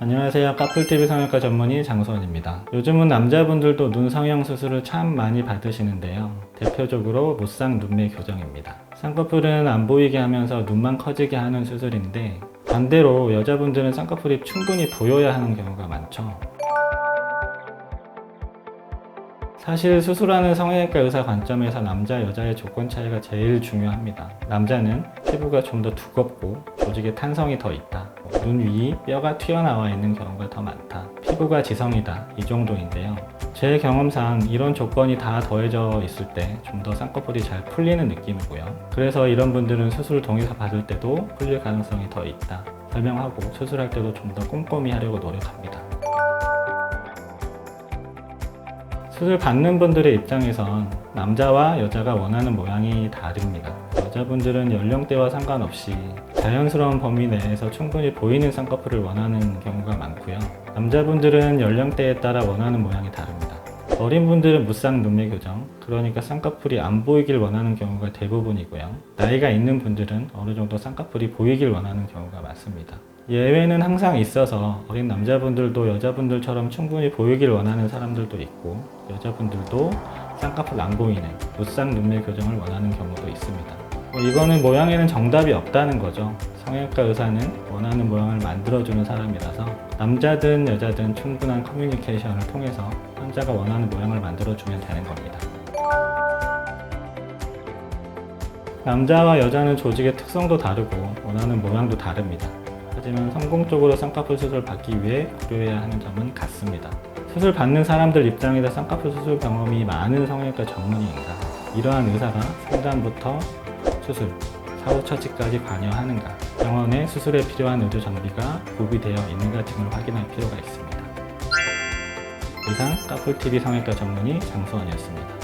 안녕하세요. 까풀TV 성형외과 전문의 장수원입니다. 요즘은 남자분들도 눈 성형 수술을 참 많이 받으시는데요. 대표적으로 무쌍 눈매 교정입니다. 쌍꺼풀은 안 보이게 하면서 눈만 커지게 하는 수술인데 반대로 여자분들은 쌍꺼풀이 충분히 보여야 하는 경우가 많죠. 사실 수술하는 성형외과 의사 관점에서 남자 여자의 조건 차이가 제일 중요합니다. 남자는 피부가 좀 더 두껍고 조직에 탄성이 더 있다. 눈 위 뼈가 튀어나와 있는 경우가 더 많다. 피부가 지성이다. 이 정도인데요. 제 경험상 이런 조건이 다 더해져 있을 때 좀 더 쌍꺼풀이 잘 풀리는 느낌이고요. 그래서 이런 분들은 수술 동의서 받을 때도 풀릴 가능성이 더 있다. 설명하고 수술할 때도 좀 더 꼼꼼히 하려고 노력합니다. 수술 받는 분들의 입장에선 남자와 여자가 원하는 모양이 다릅니다. 여자분들은 연령대와 상관없이 자연스러운 범위 내에서 충분히 보이는 쌍꺼풀을 원하는 경우가 많고요. 남자분들은 연령대에 따라 원하는 모양이 다릅니다. 어린 분들은 무쌍 눈매 교정, 그러니까 쌍꺼풀이 안 보이길 원하는 경우가 대부분이고요. 나이가 있는 분들은 어느 정도 쌍꺼풀이 보이길 원하는 경우가 많습니다. 예외는 항상 있어서 어린 남자분들도 여자분들처럼 충분히 보이길 원하는 사람들도 있고 여자분들도 쌍꺼풀 안 보이는 무쌍 눈매 교정을 원하는 경우도 있습니다. 뭐 이거는 모양에는 정답이 없다는 거죠. 성형외과 의사는 원하는 모양을 만들어주는 사람이라서 남자든 여자든 충분한 커뮤니케이션을 통해서 환자가 원하는 모양을 만들어주면 되는 겁니다. 남자와 여자는 조직의 특성도 다르고 원하는 모양도 다릅니다. 하지만 성공적으로 쌍꺼풀 수술 받기 위해 고려해야 하는 점은 같습니다. 수술 받는 사람들 입장에서 쌍꺼풀 수술 경험이 많은 성형외과 전문의인가, 이러한 의사가 상담부터 수술, 사후 처치까지 관여하는가, 병원에 수술에 필요한 의료 장비가 구비되어 있는가 등을 확인할 필요가 있습니다. 이상 까풀TV 성형외과 전문의 장수원이었습니다.